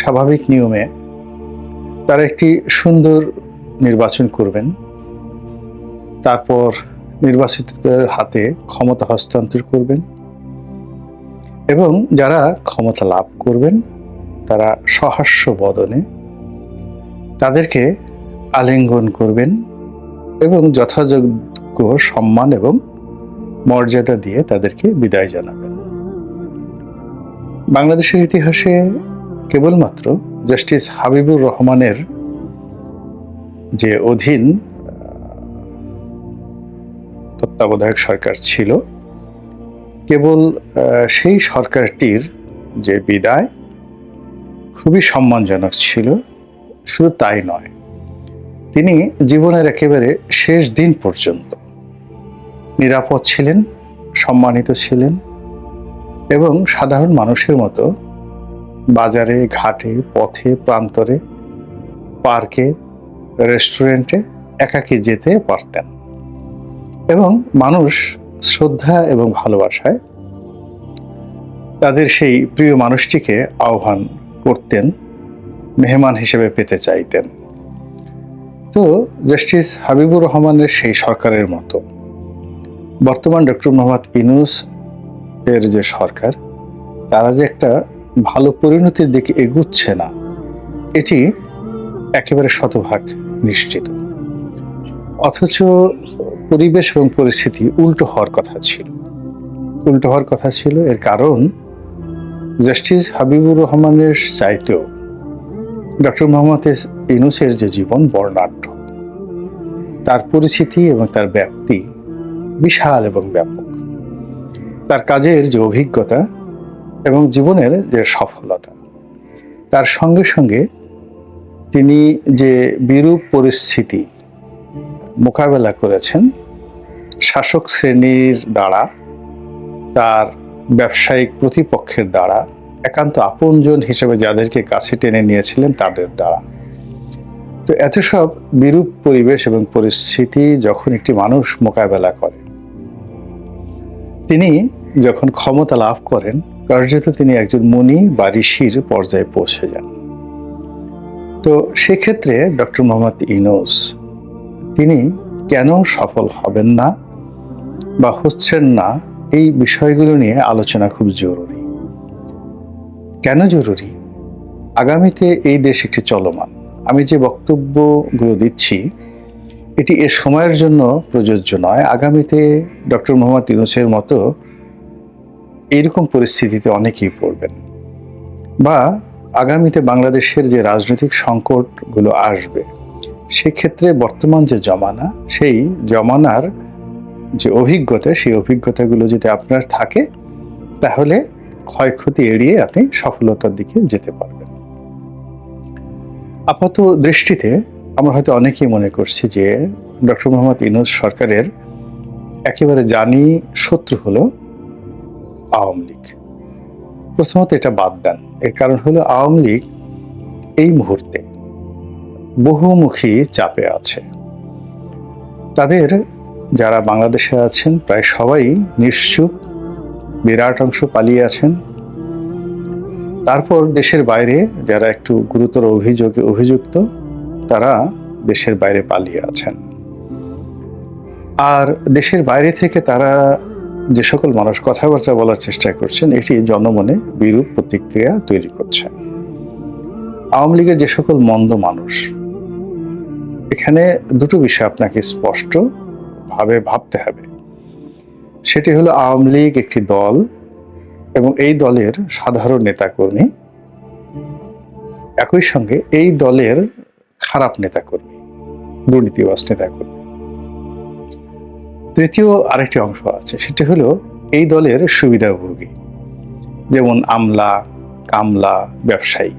স্বাভাবিক নিয়মে তারা একটি সুন্দর নির্বাচন করবেন। তারপর নির্বাচিতদের হাতে ক্ষমতা হস্তান্তর করবেন। এবং যারা ক্ষমতা লাভ করবেন, তারা সহাস্য বদনে তাদেরকে আলিঙ্গন করবেন এবং যথাযোগ্য সম্মান এবং মর্যাদা দিয়ে তাদেরকে বিদায় জানাবেন। বাংলাদেশের ইতিহাসে কেবলমাত্র জাস্টিস হাবিবুর রহমানের যে অধীন তত্ত্বাবধায়ক সরকার ছিল, কেবল সেই সরকারটির যে বিদায় খুবই সম্মানজনক ছিল, শুধু তাই নয়, তিনি জীবনের একেবারে শেষ দিন পর্যন্ত নিরাপদ ছিলেন, সম্মানিত ছিলেন এবং সাধারণ মানুষের মতো বাজারে, ঘাটে, পথে, প্রান্তরে, পার্কে, রেস্টুরেন্টে একাকী যেতে পারতেন। এবং মানুষ শ্রদ্ধা এবং ভালোবাসায় তাদের সেই প্রিয় মানুষটিকে আহ্বান করতেন, মেহমান হিসেবে পেতে চাইতেন। তো জাস্টিস হাবিবুর রহমানের সেই সরকারের মতো। বর্তমান ডক্টর মোহাম্মদ ইনুস এর যে সরকার, তারা যে একটা ভালো পরিণতির দিকে এগুচ্ছে না। এটি একেবারে শতভাগ নিশ্চিত। অথচ পরিবেশ এবং পরিস্থিতি উল্টো হওয়ার কথা ছিল। উল্টো হওয়ার কথা ছিল এর কারণ জাস্টিস হাবিবুর রহমানের চাইতেও ডক্টর মোহাম্মদ ইনুসের যে জীবন বর্ণাঢ্য। তার পরিচিতি এবং তার ব্যাপ্তি বিশাল এবং ব্যাপক। তার কাজের যে অভিজ্ঞতা এবং জীবনের যে সফলতা, তার সঙ্গে সঙ্গে তিনি যে বিরূপ পরিস্থিতি মোকাবেলা করেছেন, শাসক শ্রেণির দ্বারা, তার ব্যবসায়িক প্রতিপক্ষের দ্বারা, একান্ত আপনজন হিসেবে যাদেরকে কাছে টেনে নিয়েছিলেন তাদের দ্বারা। তো এত সব বিরূপ পরিবেশ এবং পরিস্থিতি যখন একটি মানুষ মোকাবেলা করে, তিনি যখন ক্ষমতা লাভ করেন কার্যত তিনি একজন মুনি বা ঋষির পর্যায়ে পৌঁছে যান। তো সেক্ষেত্রে ডক্টর মোহাম্মদ ইনোস তিনি কেন সফল হবেন না বা হচ্ছেন না এই বিষয়গুলো নিয়ে আলোচনা খুব জরুরি। কেন জরুরি? আগামীতে এই দেশ একটি চলমান। আমি যে বক্তব্যগুলো দিচ্ছি, এটি এ সময়ের জন্য প্রযোজ্য নয়। আগামীতে ডক্টর মোহাম্মদ ইউনুসের মতো এইরকম পরিস্থিতিতে অনেকেই পড়বেন। বা আগামীতে বাংলাদেশের যে রাজনৈতিক সংকটগুলো আসবে, সেক্ষেত্রে বর্তমান যে জমানা, সেই জমানার যে অভিজ্ঞতা, সেই অভিজ্ঞতাগুলো যদি আপনার থাকে, তাহলে ক্ষয়ক্ষতি এড়িয়ে আপনি সফলতার দিকে যেতে পারবেন। আপাত দৃষ্টিতে আমরা হয়তো অনেকেই মনে করছি যে, ডক্টর মোহাম্মদ ইনুস সরকারের একেবারে জানি শত্রু হলো আওয়ামী লীগ। প্রথমত এটা বাদ দেন। এর কারণ হলো আওয়ামী লীগ এই মুহূর্তে বহুমুখী চাপে আছে। তাদের যারা বাংলাদেশে আছেন, প্রায় সবাই নিশ্চুপ, বিরাট অংশ পালিয়ে আছেন। তারপর দেশের বাইরে যারা একটু গুরুতর অভিযোগে, অভিযুক্ত, তারা দেশের বাইরে পালিয়ে আছেন। আর দেশের বাইরে থেকে তারা যে সকল মানুষ কথাবার্তা বলার চেষ্টা করছেন, এটি জনমনে বিরূপ প্রতিক্রিয়া তৈরি করছে। আওয়ামী লীগের যে সকল মন্দ মানুষ, এখানে দুটো বিষয় আপনাকে স্পষ্ট ভাবে ভাবতে হবে। সেটি হলো আওয়ামী লীগ একটি দল এবং এই দলের সাধারণ নেতাকর্মী, একই সঙ্গে এই দলের খারাপ নেতাকর্মী দুর্নীতিবাস নেতাকর্মী। তৃতীয় আরেকটি অংশ আছে, সেটি হলো এই দলের সুবিধাভোগী যেমন আমলা, কামলা, ব্যবসায়ী।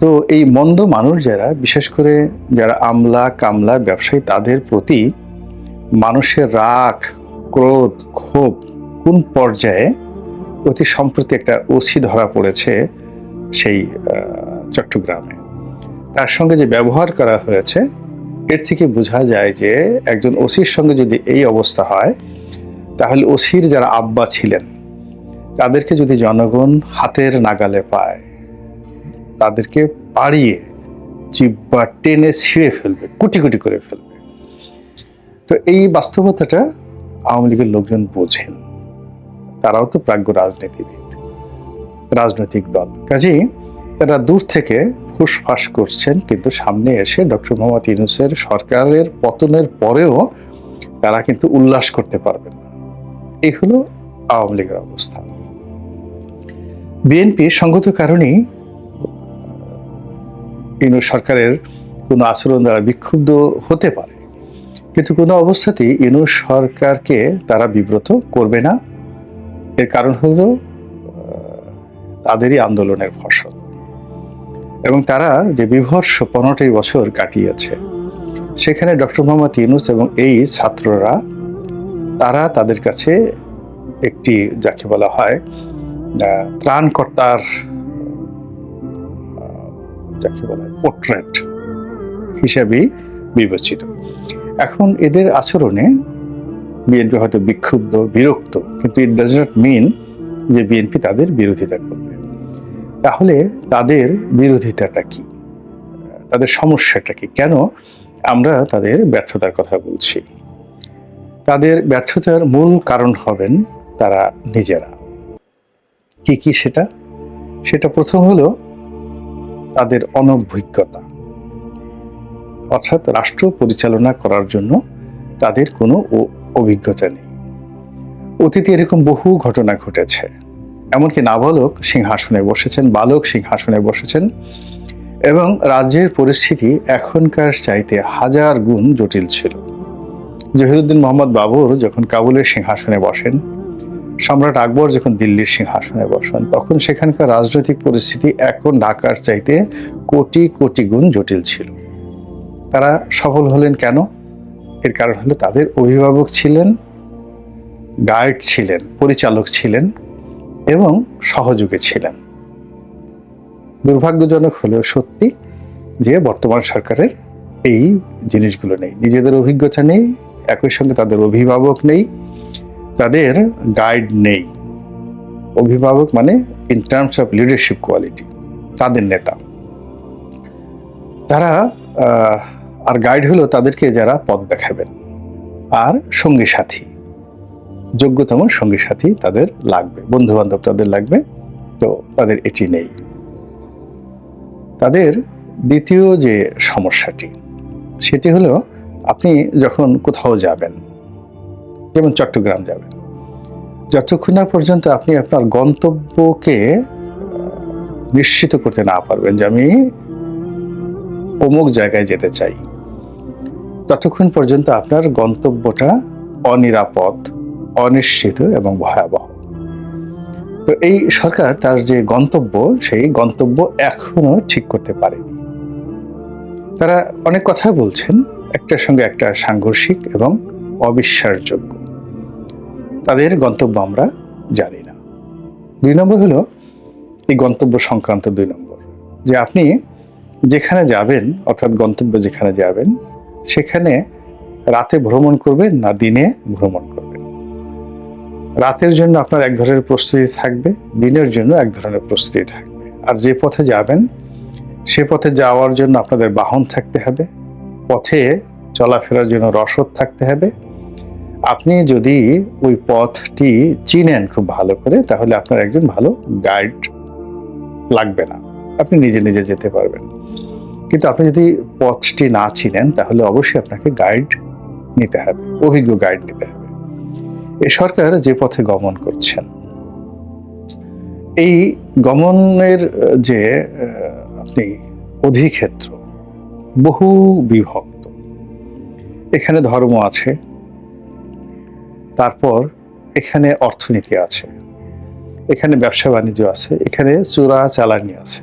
তো এই মন্দ মানুষ যারা, বিশেষ করে যারা আমলা, কামলা, ব্যবসায়ী, তাদের প্রতি মানুষের রাগ, ক্রোধ, ক্ষোভ কোন পর্যায়ে অতি সম্প্রতি একটা ওসি ধরা পড়েছে সেই চট্টগ্রামে। তার সঙ্গে যে ব্যবহার করা হয়েছে এর থেকে বোঝা যায় যে একজন ওসির সঙ্গে যদি এই অবস্থা হয়, তাহলে ওসির যারা আব্বা ছিলেন, তাদেরকে যদি জনগণ হাতের নাগালে পায়, তাদেরকে পাড়িয়ে জিব্বা টেনে ছিঁড়ে ফেলবে, কুটি কুটি করে ফেলবে। তো এই বাস্তবতাটা আওয়ামী লীগের লোকজন বোঝেন। তারাও তো প্রাজ্ঞ রাজনীতিবিদ, রাজনৈতিক দল। কাজেই তারা দূর থেকে ফুসফাস করছেন, কিন্তু সামনে এসে ডক্টর মোহাম্মদ ইউনুসের সরকারের পতনের পরেও তারা কিন্তু উল্লাস করতে পারবেন এই হলো আওয়ামী লীগের অবস্থা। বিএনপি সঙ্গত কারণেই ইউনুস সরকারের কোনো আচরণ দ্বারা বিক্ষুব্ধ হতে পারে। কিন্তু কোনো অবস্থাতেই ইউনুস সরকারকে তারা বিব্রত করবে না। এর কারণ হলো তাদেরই আন্দোলনের ফসল। এবং তারা যে বিভর্ষ পনেরোটি বছর কাটিয়েছে। সেখানে ডক্টর মোহাম্মদ ইউনুস এবং এই ছাত্ররা, তারা তাদের কাছে একটি যাকে বলা হয় ত্রাণকর্তার যাকে বলা হয় পোর্ট্রেট হিসাবেই বিবেচিত। এখন এদের আচরণে বিএনপি হয়তো বিক্ষুব্ধ, বিরক্ত, কিন্তু ইট ডাজ নট মিন যে বিএনপি তাদের বিরোধিতা করবে। তাহলে তাদের বিরোধিতাটা কি? তাদের সমস্যাটা কি? কেন আমরা তাদের ব্যর্থতার কথা বলছি? তাদের ব্যর্থতার মূল কারণ হবেন তারা নিজেরা। কি কি সেটা? সেটা প্রথম হলো তাদের অনভিজ্ঞতা। অর্থাৎ রাষ্ট্র পরিচালনা করার জন্য তাদের কোনো অভিজ্ঞতা নেই। অতীতে এরকম বহু ঘটনা ঘটেছে। এমনকি নাবালক সিংহাসনে বসেছেন, বালক সিংহাসনে বসেছেন, এবং রাজ্যের পরিস্থিতি এখনকার চাইতে হাজার গুণ জটিল ছিল। জহিরুদ্দিন মোহাম্মদ বাবর যখন কাবুলের সিংহাসনে বসেন, সম্রাট আকবর যখন দিল্লির সিংহাসনে বসেন, তখন সেখানকার রাজনৈতিক পরিস্থিতি এখন ঢাকার চাইতে কোটি কোটি গুণ জটিল ছিল। তারা সফল হলেন কেন? এর কারণ হলো তাদের অভিভাবক ছিলেন, গাইড ছিলেন, পরিচালক ছিলেন এবং সহযোগী ছিলেন। দুর্ভাগ্যজনক হলেও সত্যি যে বর্তমান সরকারের এই জিনিসগুলো নেই। নিজেদের অভিজ্ঞতা নেই, একই সঙ্গে তাদের অভিভাবক নেই, তাদের গাইড নেই। অভিভাবক মানে in terms of leadership quality তাদের নেতা। তারা আর গাইড হলো তাদেরকে যারা পথ দেখাবেন, আর সঙ্গী সাথী। যোগ্যতম সঙ্গী সাথী তাদের লাগবে বন্ধু বান্ধব তাদের লাগবে, তো তাদের এটি নেই। তাদের দ্বিতীয় যে সমস্যাটি, সেটি হলো আপনি যখন কোথাও যাবেন, যেমন চট্টগ্রাম যাবেন, যতক্ষণ না পর্যন্ত আপনি আপনার গন্তব্যকে নিশ্চিত করতে না পারবেন যে আমি অমুক জায়গায় যেতে চাই, ততক্ষণ পর্যন্ত আপনার গন্তব্যটা অনিরাপদ অনিশ্চিত এবং ভয়াবহ। তো এই সরকার তার যে গন্তব্য, সেই গন্তব্য এখনও ঠিক করতে পারেনি। তারা অনেক কথা বলছেন, একটার সঙ্গে একটা সাংঘর্ষিক এবং অবিশ্বাসযোগ্য। তাদের গন্তব্য আমরা জানি না। দুই নম্বর হলো, এই গন্তব্য সংক্রান্ত দুই নম্বর। যে আপনি যেখানে যাবেন, অর্থাৎ গন্তব্য যেখানে যাবেন, সেখানে রাতে ভ্রমণ করবেন না দিনে ভ্রমণ করবেন? রাতের জন্য আপনার এক ধরনের প্রস্তুতি থাকবে, দিনের জন্য এক ধরনের প্রস্তুতি থাকবে। আর যে পথে যাবেন, সে পথে যাওয়ার জন্য আপনাদের বাহন থাকতে হবে, পথে চলাফেরার জন্য রসদ থাকতে হবে। আপনি যদি ওই পথটি চিনেন খুব ভালো করে, তাহলে আপনার একজন ভালো গাইড লাগবে না। আপনি নিজে নিজে যেতে পারবেন। কিন্তু আপনি যদি পথটি না চিনেন, তাহলে অবশ্যই আপনাকে গাইড নিতে হবে, অভিজ্ঞ গাইড নিতে হবে। এ সরকার যে পথে গমন করছেন। এই গমনের যে আপনি অধিক্ষেত্র, বহু বিভক্ত। এখানে ধর্ম আছে, তারপর এখানে অর্থনীতি আছে, এখানে ব্যবসা বাণিজ্য আছে, এখানে চোরা চালানি আছে,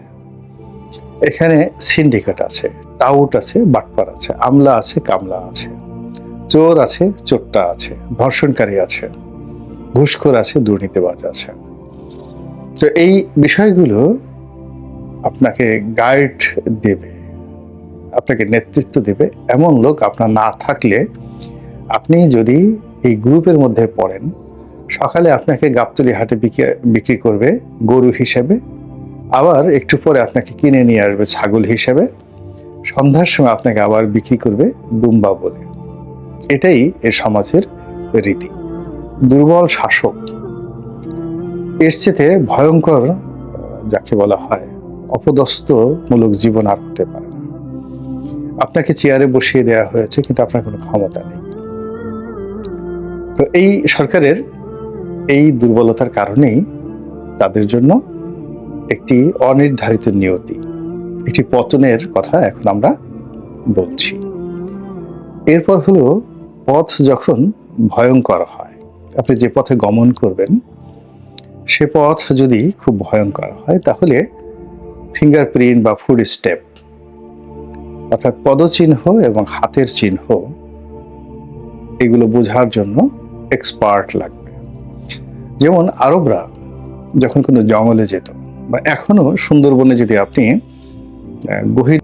এখানে সিন্ডিকেট আছে, টাউট আছে, বাটপার আছে, আমলা আছে, কামলা আছে। চোর আছে, চোরটা আছে, ধর্ষণকারী আছে, ঘুষখোর আছে, দুর্নীতিবাজ আছে। তো এই বিষয়গুলো আপনাকে গাইড দেবে, আপনাকে নেতৃত্ব দেবে। এমন লোক আপনার না থাকলে আপনি যদি এই গ্রুপের মধ্যে পড়েন, সকালে আপনাকে গাবতলি হাটে বিক্রি করবে গরু হিসেবে, আবার একটু পরে আপনাকে কিনে নিয়ে আসবে ছাগল হিসেবে, সন্ধ্যার সময় আপনাকে আবার বিক্রি করবে দুম্বা বলে। এটাই এর সমাজের রীতি। দুর্বল শাসক এর চেয়ে ভয়ঙ্কর যাকে বলা হয়, অপদস্থমূলক জীবন আর হতে পারে আপনাকে চেয়ারে বসিয়ে দেওয়া হয়েছে, কিন্তু আপনার কোনো ক্ষমতা নেই। তো এই সরকারের এই দুর্বলতার কারণেই তাদের জন্য একটি অনির্ধারিত নিয়তি, একটি পতনের কথা এখন আমরা বলছি। এরপর হলো পথ যখন ভয়ঙ্কর হয়, আপনি যে পথে গমন করবেন, সে পথ যদি খুব ভয়ঙ্কর হয়, তাহলে ফিঙ্গারপ্রিন্ট বা ফুড স্টেপ অর্থাৎ পদচিহ্ন এবং হাতের চিহ্ন, এগুলো বোঝার জন্য এক্সপার্ট লাগবে। যেমন আরবরা যখন কোনো জঙ্গলে যেত বা এখনও সুন্দরবনে যদি আপনি গহীর